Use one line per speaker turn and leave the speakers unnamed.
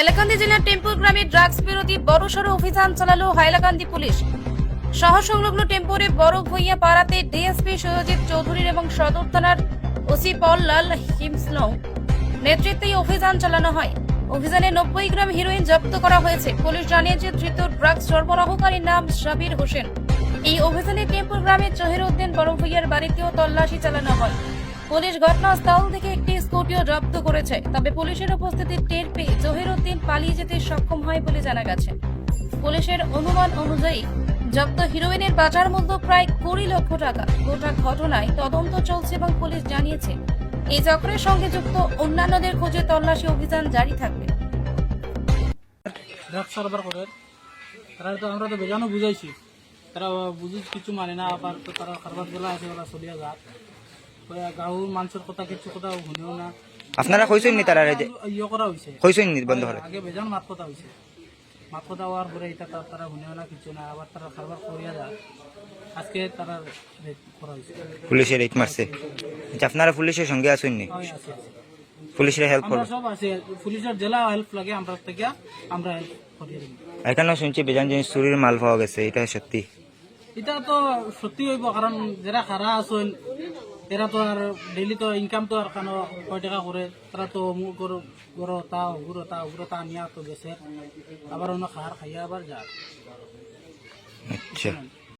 হাইলাকান্দি জেলার টেম্পুর গ্রামে ড্রাগস বিরোধী বড়সড় অভিযান চালালো হাইলাকান্দি পুলিশ। শহর সংলগ্ন টেম্পুরে বড় ভইয়া পাড়াতে ডিএসপি সৈয়জিৎ চৌধুরীর এবং সদর থানার ওসি লাল হিমসনো নেতৃত্বে অভিযান চালানো হয়। অভিযানে নব্বই গ্রাম হিরোইন জব্দ করা হয়েছে। পুলিশ জানিয়েছে, ধৃত ড্রাগস সরবরাহকারীর নাম সাবির হোসেন। এই অভিযানে টেম্পুর গ্রামে জহির উদ্দিন বড় ভইয়ার বাড়িতেও তল্লাশি চালানো হয়। পুলিশ ঘটনাস্থল থেকে একটি স্কুটিও জব্দ করেছে। তবে পুলিশের উপস্থিতি টের পেয়ে জহিরুদ্দিন পালিয়ে যেতে সক্ষম হয় বলে জানা গেছে। পুলিশের অনুমান অনুযায়ী, জব্দ হিরোইনের বাজার মূল্য প্রায় কুড়ি লক্ষ টাকা। গোটা ঘটনায় তদন্ত চলছে এবং পুলিশ জানিয়েছে, এই চক্রের সঙ্গে যুক্ত অন্যান্যদের খোঁজে তল্লাশি অভিযান জারি থাকবে।
তারা আমরা তো বেজানো বুঝাইছি। তারা বুঝি কিছু মানে না, আবার তো তারা কারবার বেলা আছে, ওরা চলিয়া যাক। গাঁৱৰ মানুষের কথা, কিছু কথা শুনেও না।
আপনারা কইছেন নি তারা যে
ইয়ে করা হয়েছে
কইছেন নি বন্ধ করে
আগে বেজান মাত কথা হয়েছে মাত কথা হওয়ার পরে এটা তারা শুনেও না কিছু না আবার তারা কারবার করিয়া যায় আজকে তারা করা হয়েছে
পুলিশে রেট মারছে আচ্ছা আপনারা পুলিশের সঙ্গে আছেন নি। পুলিশের হেল্প
আমরা
করব
সব আছে। পুলিশের জেলা হেল্প লাগে আমরা থেকে আমরা হেল্প করিয়ে দিই
এখানেও শুনছি বেজান জিনিস চুরির মাল পাওয়া গেছে এটা সত্যি।
এটা তো সত্যি হইব কারণ যারা খারা আছেন এরা তো আর ডেলি তো ইনকাম তো আর কেন কয় টাকা করে তারা তো অমুক গরু তা উগুরো তা উগুরো তা নিয়া তো গেছে। আবার অন্য খাহার খাইয়া আবার যা
আচ্ছা।